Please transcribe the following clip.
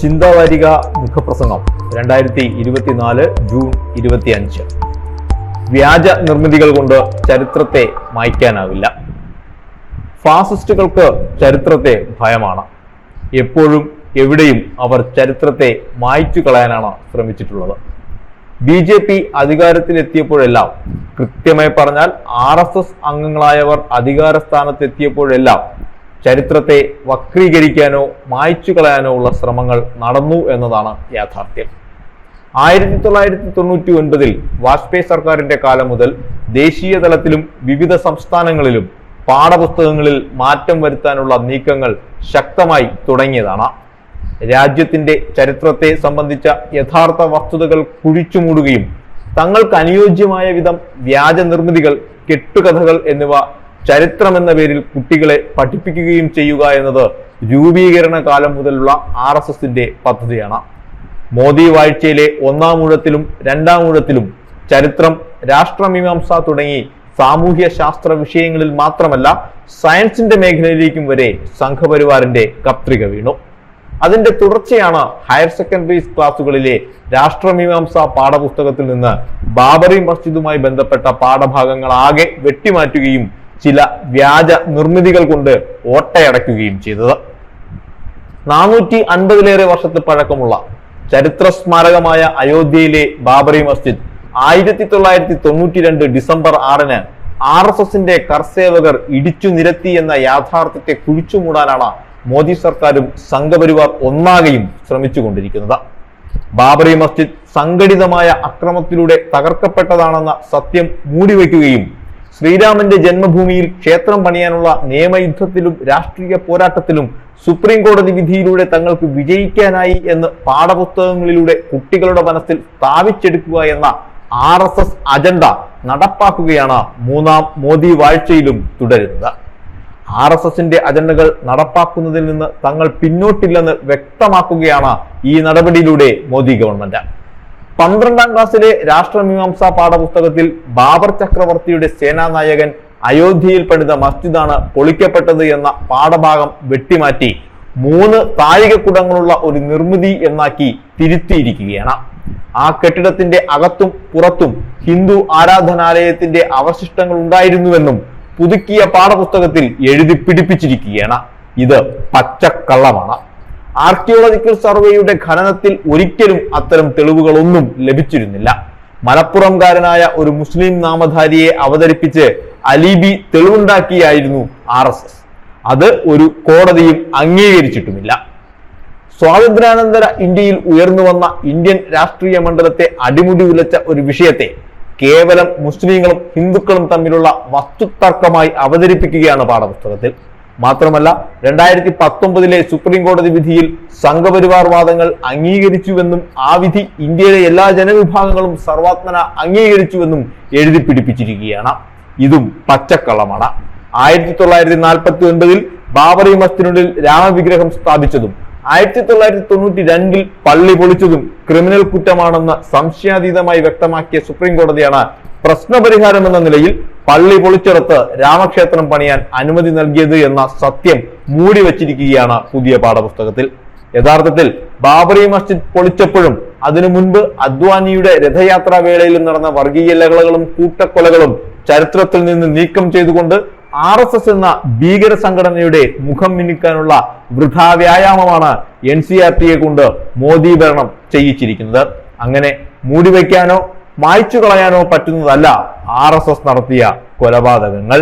ചിന്താവാരിക മുഖപ്രസംഗം രണ്ടായിരത്തി ഇരുപത്തിനാല് ജൂൺ ഇരുപത്തി അഞ്ച് വ്യാജ നിർമ്മിതികൾ കൊണ്ട് ചരിത്രത്തെ മായ്ക്കാനാവില്ല. ഫാസിസ്റ്റുകൾക്ക് ചരിത്രത്തെ ഭയമാണ്. എപ്പോഴും എവിടെയും അവർ ചരിത്രത്തെ മായ്ച്ചു കളയാനാണ് ശ്രമിച്ചിട്ടുള്ളത്. ബി ജെ പി അധികാരത്തിലെത്തിയപ്പോഴെല്ലാം കൃത്യമായി പറഞ്ഞാൽ ആർ എസ് എസ് അംഗങ്ങളായവർ അധികാര സ്ഥാനത്തെത്തിയപ്പോഴെല്ലാം ചരിത്രത്തെ വക്രീകരിക്കാനോ മായ്ച്ചു കളയാനോ ഉള്ള ശ്രമങ്ങൾ നടന്നു എന്നതാണ് യാഥാർത്ഥ്യം. ആയിരത്തി തൊള്ളായിരത്തി തൊണ്ണൂറ്റി ഒൻപതിൽ വാജ്പേയി സർക്കാരിന്റെ കാലം മുതൽ ദേശീയ തലത്തിലും വിവിധ സംസ്ഥാനങ്ങളിലും പാഠപുസ്തകങ്ങളിൽ മാറ്റം വരുത്താനുള്ള നീക്കങ്ങൾ ശക്തമായി തുടങ്ങിയതാണ്. രാജ്യത്തിന്റെ ചരിത്രത്തെ സംബന്ധിച്ച യഥാർത്ഥ വസ്തുതകൾ കുഴിച്ചുമൂടുകയും തങ്ങൾക്ക് അനുയോജ്യമായ വിധം വ്യാജ നിർമ്മിതികൾ കെട്ടുകഥകൾ എന്നിവ ചരിത്രം എന്ന പേരിൽ കുട്ടികളെ പഠിപ്പിക്കുകയും ചെയ്യുക എന്നത് രൂപീകരണ കാലം മുതലുള്ള ആർ എസ് എസിന്റെ പദ്ധതിയാണ്. മോദി വാഴ്ചയിലെ ഒന്നാം ഊഴത്തിലും രണ്ടാം ഊഴത്തിലും ചരിത്രം രാഷ്ട്രമീമാംസ തുടങ്ങി സാമൂഹ്യ ശാസ്ത്ര വിഷയങ്ങളിൽ മാത്രമല്ല സയൻസിന്റെ മേഖലയിലേക്കും വരെ സംഘപരിവാറിന്റെ കത്രിക വീണു. അതിന്റെ തുടർച്ചയാണ് ഹയർ സെക്കൻഡറി ക്ലാസുകളിലെ രാഷ്ട്രമീമാംസ പാഠപുസ്തകത്തിൽ നിന്ന് ബാബറി മസ്ജിദുമായി ബന്ധപ്പെട്ട പാഠഭാഗങ്ങൾ ആകെ വെട്ടിമാറ്റുകയും ചില വ്യാജ നിർമ്മിതികൾ കൊണ്ട് ഓട്ടയടയ്ക്കുകയും ചെയ്തത്. നാനൂറ്റി അൻപതിലേറെ വർഷത്തെ പഴക്കമുള്ള ചരിത്ര സ്മാരകമായ അയോധ്യയിലെ ബാബറി മസ്ജിദ് ആയിരത്തി തൊള്ളായിരത്തി തൊണ്ണൂറ്റി രണ്ട് ഡിസംബർ ആറിന് ആർ എസ് എസിന്റെ കർസേവകർ ഇടിച്ചു നിരത്തി എന്ന യാഥാർത്ഥ്യത്തെ കുഴിച്ചുമൂടാനാണ് മോദി സർക്കാരും സംഘപരിവാർ ഒന്നാകെയും ശ്രമിച്ചുകൊണ്ടിരിക്കുന്നത്. ബാബറി മസ്ജിദ് സംഘടിതമായ അക്രമത്തിലൂടെ തകർക്കപ്പെട്ടതാണെന്ന സത്യം മൂടിവെക്കുകയും ശ്രീരാമന്റെ ജന്മഭൂമിയിൽ ക്ഷേത്രം പണിയാനുള്ള നിയമയുദ്ധത്തിലും രാഷ്ട്രീയ പോരാട്ടത്തിലും സുപ്രീം കോടതി വിധിയിലൂടെ തങ്ങൾക്ക് വിജയിക്കാനായി എന്ന് പാഠപുസ്തകങ്ങളിലൂടെ കുട്ടികളുടെ മനസ്സിൽ സ്ഥാപിച്ചെടുക്കുക എന്ന ആർ എസ് എസ് അജണ്ട നടപ്പാക്കുകയാണ് മൂന്നാം മോദി വാഴ്ചയിലും തുടരുന്നത്. ആർ എസ് എസിന്റെ അജണ്ടകൾ നടപ്പാക്കുന്നതിൽ നിന്ന് തങ്ങൾ പിന്നോട്ടില്ലെന്ന് വ്യക്തമാക്കുകയാണ് ഈ നടപടിയിലൂടെ മോദി ഗവൺമെന്റ്. പന്ത്രണ്ടാം ക്ലാസ്സിലെ രാഷ്ട്രമീമാംസ പാഠപുസ്തകത്തിൽ ബാബർ ചക്രവർത്തിയുടെ സേനാനായകൻ അയോധ്യയിൽ പണിത മസ്ജിദാണ് പൊളിക്കപ്പെട്ടത് എന്ന പാഠഭാഗം വെട്ടിമാറ്റി മൂന്ന് താഴികക്കുടങ്ങളുള്ള ഒരു നിർമ്മിതി എന്നാക്കി തിരുത്തിയിരിക്കുകയാണ്. ആ കെട്ടിടത്തിന്റെ അകത്തും പുറത്തും ഹിന്ദു ആരാധനാലയത്തിന്റെ അവശിഷ്ടങ്ങൾ ഉണ്ടായിരുന്നുവെന്നും പുതുക്കിയ പാഠപുസ്തകത്തിൽ എഴുതി പിടിപ്പിച്ചിരിക്കുകയാണ്. ഇത് പച്ചക്കള്ളമാണ്. ആർക്കിയോളജിക്കൽ സർവേയുടെ ഖനനത്തിൽ ഒരിക്കലും അത്തരം തെളിവുകളൊന്നും ലഭിച്ചിരുന്നില്ല. മലപ്പുറംകാരനായ ഒരു മുസ്ലിം നാമധാരിയെ അവതരിപ്പിച്ച് അലീബി തെളിവുണ്ടാക്കിയായിരുന്നു ആർ എസ് എസ്. അത് ഒരു കോടതിയും അംഗീകരിച്ചിട്ടുമില്ല. സ്വാതന്ത്ര്യാനന്തര ഇന്ത്യയിൽ ഉയർന്നു വന്ന ഇന്ത്യൻ രാഷ്ട്രീയ മണ്ഡലത്തെ അടിമുടി ഉലച്ച ഒരു വിഷയത്തെ കേവലം മുസ്ലിങ്ങളും ഹിന്ദുക്കളും തമ്മിലുള്ള വസ്തുതർക്കമായി അവതരിപ്പിക്കുകയാണ് പാഠപുസ്തകത്തിൽ. മാത്രമല്ല രണ്ടായിരത്തി പത്തൊമ്പതിലെ സുപ്രീം കോടതി വിധിയിൽ സംഘപരിവാർ വാദങ്ങൾ അംഗീകരിച്ചുവെന്നും ആ വിധി ഇന്ത്യയിലെ എല്ലാ ജനവിഭാഗങ്ങളും സർവാത്മന അംഗീകരിച്ചുവെന്നും എഴുതി പിടിപ്പിച്ചിരിക്കുകയാണ്. ഇതും പച്ചക്കള്ളമാണ്. ആയിരത്തി തൊള്ളായിരത്തി നാൽപ്പത്തി ഒൻപതിൽ ബാബറി മസ്തിനുള്ളിൽ രാമവിഗ്രഹം സ്ഥാപിച്ചതും ആയിരത്തി തൊള്ളായിരത്തി തൊണ്ണൂറ്റി രണ്ടിൽ പള്ളി പൊളിച്ചതും ക്രിമിനൽ കുറ്റമാണെന്ന് സംശയാതീതമായി വ്യക്തമാക്കിയ സുപ്രീം കോടതിയാണ് പ്രശ്നപരിഹാരം എന്ന നിലയിൽ പള്ളി പൊളിച്ചെടുത്ത് രാമക്ഷേത്രം പണിയാൻ അനുമതി നൽകിയത് എന്ന സത്യം മൂടി വച്ചിരിക്കുകയാണ് പുതിയ പാഠപുസ്തകത്തിൽ. യഥാർത്ഥത്തിൽ ബാബറി മസ്ജിദ് പൊളിച്ചപ്പോഴും അതിനു മുൻപ് അദ്വാനിയുടെ രഥയാത്രാ വേളയിലും നടന്ന വർഗീയ ലഹളകളും കൂട്ടക്കൊലകളും ചരിത്രത്തിൽ നിന്ന് നീക്കം ചെയ്തുകൊണ്ട് ആർ എസ് എസ് എന്ന ഭീകര സംഘടനയുടെ മുഖം മിനുക്കാനുള്ള വൃഥാ വ്യായാമമാണ് എൻ സി ആർ ടിയെ കൊണ്ട് മോദി ഭരണം ചെയ്യിച്ചിരിക്കുന്നത്. അങ്ങനെ മൂടിവെക്കാനോ മായ്ച്ചു കളയാനോ പറ്റുന്നതല്ല ആർ നടത്തിയ കൊലപാതകങ്ങൾ.